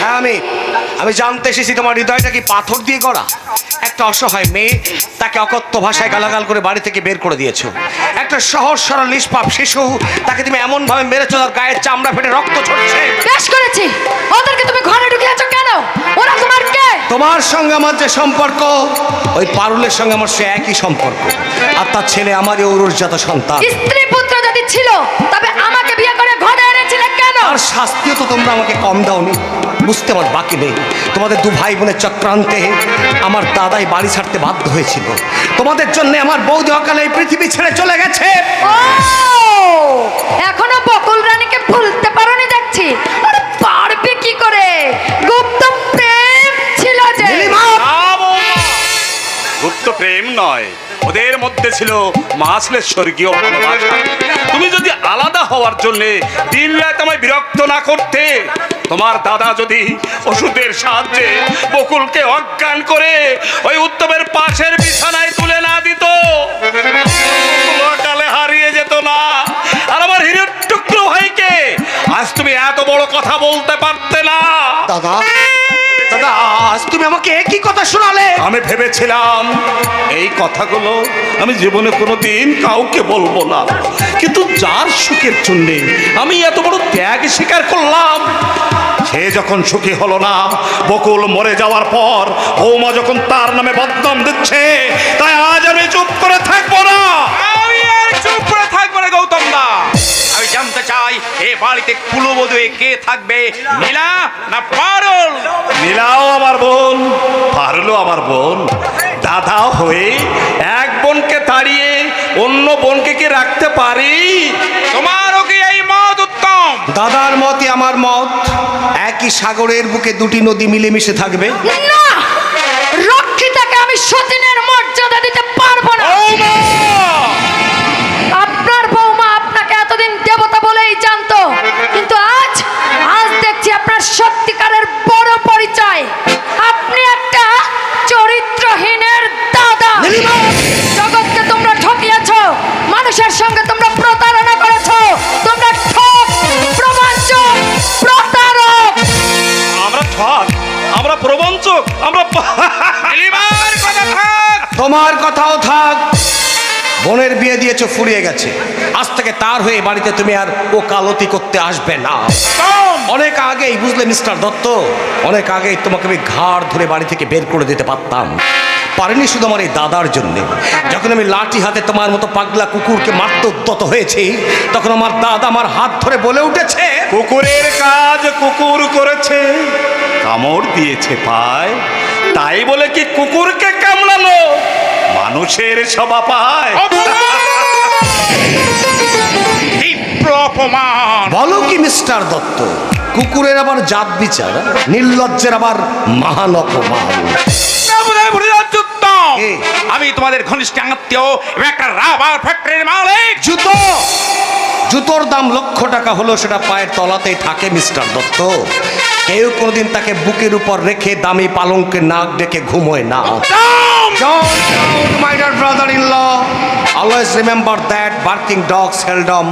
হ্যাঁ আমি আমি জানতে এসেছি তোমার হৃদয়টা কি পাথর দিয়ে গড়া? একটা অসহায় মেয়ে তাকে অকথ্য ভাষায় গালাগাল করে বাড়ি থেকে বের করে দিয়েছ। একটা সহজ সরল নিষ্পাপ শিশু তাকে তুমি এমন ভাবে মেরেছো তার গায়ের চামড়া ফেটে রক্ত ছড়ছে বেশ করেছি। ওদেরকে তুমি ঘরে ঢুকিয়েছো কেন? ওরা তোমার কে? তোমার সঙ্গে আমার যে সম্পর্ক ওই পারুলের সঙ্গে আমার সে একই সম্পর্ক। আর তার ছেলে আমারই ঔরজাত সন্তান। স্ত্রী পুত্র যদি ছিল তবে আমাকে বিয়ে করে ঘরে এনেছিলে কেন? আর শাস্তিও তো তোমরা আমাকে কম দাওনি। বুঝতে আমার বাকি নেই। তোমাদের দু ভাই বোনের চক্রান্তে আমার দাদাই বাড়ি ছাড়তে বাধ্য হয়েছিল। তোমাদের জন্য আমার বৌদি অকালে এই পৃথিবী ছেড়ে চলে গেছে। এখনও প্রেম নয়। ওদের মধ্যে ছিল মাসলের স্বর্গীয় ভালোবাসা। তুমি যদি আলাদা হওয়ার জন্য দিন রাত আমায় বিরক্ত না করতে তোমার দাদা যদি ওষুধের সাহায্যে বকুলকে অজ্ঞান করে ওই উত্তমের পাশের বিছানায় তুলে না দিত অকালে হারিয়ে যেত না। আর আমার হিরের টুকরো ভাইকে আজ তুমি এত বড় কথা বলতে পারতে না। দাদা? দাদা আজ তুমি আমাকে একই কথা শোনালে। আমি ভেবেছিলাম এই কথাগুলো আমি জীবনে কোনো দিন কাউকে বলব না। কিন্তু যার সুখের জন্যে আমি এত বড় ত্যাগ স্বীকার করলাম সে যখন সুখী হলো না বকুল মরে যাওয়ার পর বৌমা যখন তার নামে বদনাম দিচ্ছে তাই আজ আমি চুপ করে থাকব না। আমি আর চুপ করে থাকব না গৌতম দা। আমি জানতে চাই এ বাড়িতে কুলবধূ কে থাকবে নীলা না পারুল আমার বোন। দাদা হয়ে এক বোনকে তাড়িয়ে অন্য বোনকে কি রাখতে পারি? তোমারও কি এই মত উত্তম? দাদার মতই আমার মত একই সাগরের বুকে দুটি নদী মিলেমিশে থাকবে। না। তোমার কথাও থাক। বোনের বিয়ে দিয়েছ ফুরিয়ে গেছে। আজ থেকে তার হয়ে বাড়িতে তুমি আর ও কালতি করতে আসবে না। অনেক আগেই বুঝলে মিস্টার দত্ত? অনেক আগেই তোমাকে আমি ঘাড় ধরে বাড়ি থেকে বের করে দিতে পারতাম। পারিনি শুধু আমার এই দাদার জন্যে। যখন আমি লাঠি হাতে তোমার মতো পাগলা কুকুরকে মারতে উদ্যত হয়েছি তখন আমার দাদা আমার হাত ধরে বলে উঠেছে কুকুরের কাজ কুকুর করেছে কামড় দিয়েছে পায় তাই বলে কি কুকুরকে কামড়ানো? মানুষের সভা পায় বলো কি মিস্টার দত্ত কুকুরের আবার জাত বিচার নির্লজ্জের আবার মহান অপমান? আমি তোমাদের ঘনিষ্ঠ আত্মীয় একটা রাবার ফ্যাক্টরির মালিক! জুতো! জুতোর দাম লক্ষ টাকা হলো সেটা পায়ের তলাতেই থাকে মিস্টার দত্ত। কেউ কোনোদিন তাকে বুকের উপর রেখে দামি পালংকে নাক ডেকে ঘুমোয় না। Always remember that barking dog seldom